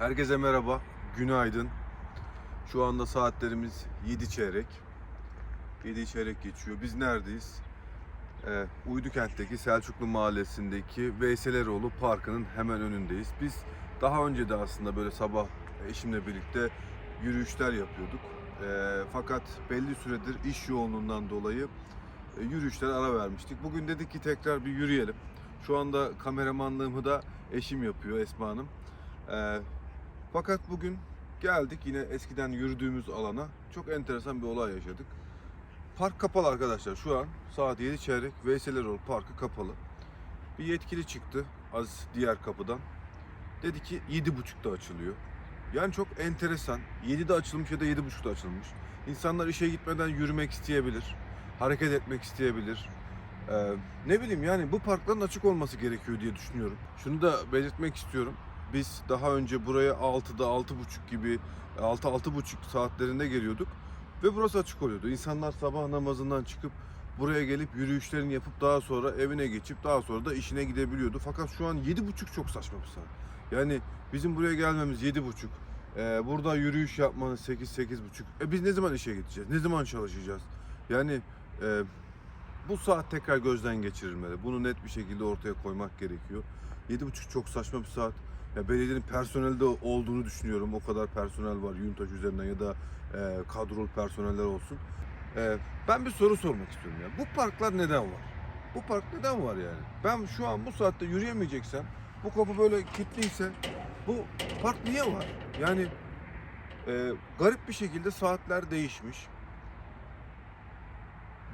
Herkese merhaba, günaydın. Şu anda saatlerimiz 7 çeyrek. 7 çeyrek geçiyor. Biz neredeyiz? Ee, Uydukent'teki Selçuklu Mahallesi'ndeki Veyseleroğlu Parkı'nın hemen önündeyiz. Biz daha önce de aslında böyle sabah eşimle birlikte yürüyüşler yapıyorduk. Ee, fakat belli süredir iş yoğunluğundan dolayı e, yürüyüşlere ara vermiştik. Bugün dedik ki tekrar bir yürüyelim. Şu anda kameramanlığımı da eşim yapıyor Esma Hanım. Ee, fakat bugün geldik yine eskiden yürüdüğümüz alana. Çok enteresan bir olay yaşadık. Park kapalı arkadaşlar. Şu an saat 7 çeyrek Veyseleroğlu Parkı kapalı. Bir yetkili çıktı az diğer kapıdan. Dedi ki 7.30'da açılıyor. Yani çok enteresan. 7'de açılmış ya da 7.30'da açılmış. İnsanlar işe gitmeden yürümek isteyebilir. Hareket etmek isteyebilir. Ee, ne bileyim yani bu parkların açık olması gerekiyor diye düşünüyorum. Şunu da belirtmek istiyorum. Biz daha önce buraya 6'da 6.30 gibi 6-6.30 saatlerinde geliyorduk ve burası açık oluyordu. İnsanlar sabah namazından çıkıp buraya gelip yürüyüşlerini yapıp daha sonra evine geçip daha sonra da işine gidebiliyordu. Fakat şu an 7.30 çok saçma bir saat. Yani bizim buraya gelmemiz 7.30. Ee, burada yürüyüş yapmanız 8-8.30. E biz ne zaman işe gideceğiz? Ne zaman çalışacağız? Yani e, bu saat tekrar gözden geçirilmeli. Bunu net bir şekilde ortaya koymak gerekiyor. 7.30 çok saçma bir saat. Ya belediyenin personeli de olduğunu düşünüyorum. O kadar personel var Yuntaş üzerinden ya da e, kadrolu personeller olsun. E, ben bir soru sormak istiyorum ya. Bu parklar neden var? Bu park neden var yani? Ben şu an bu saatte yürüyemeyeceksem, bu kapı böyle kilitliyse bu park niye var? Yani e, garip bir şekilde saatler değişmiş.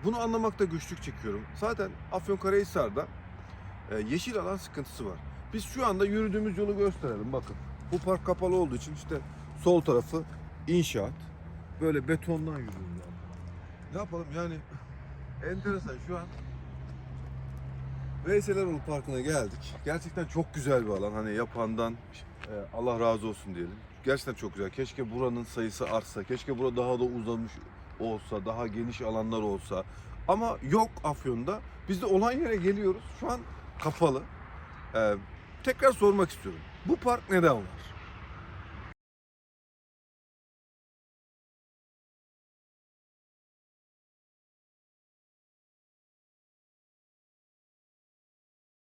Bunu anlamakta güçlük çekiyorum. Zaten Afyonkarahisar'da e, yeşil alan sıkıntısı var. Biz şu anda yürüdüğümüz yolu gösterelim bakın. Bu park kapalı olduğu için işte sol tarafı inşaat. Böyle betondan yürüyoruz yani. Ne yapalım yani enteresan şu an Veyseleroğlu Parkı'na geldik. Gerçekten çok güzel bir alan. Hani yapandan e, Allah razı olsun diyelim. Gerçekten çok güzel. Keşke buranın sayısı artsa. Keşke burada daha da uzamış olsa, daha geniş alanlar olsa. Ama yok Afyon'da. Biz de olan yere geliyoruz. Şu an kapalı. Ee, tekrar sormak istiyorum. Bu park neden var?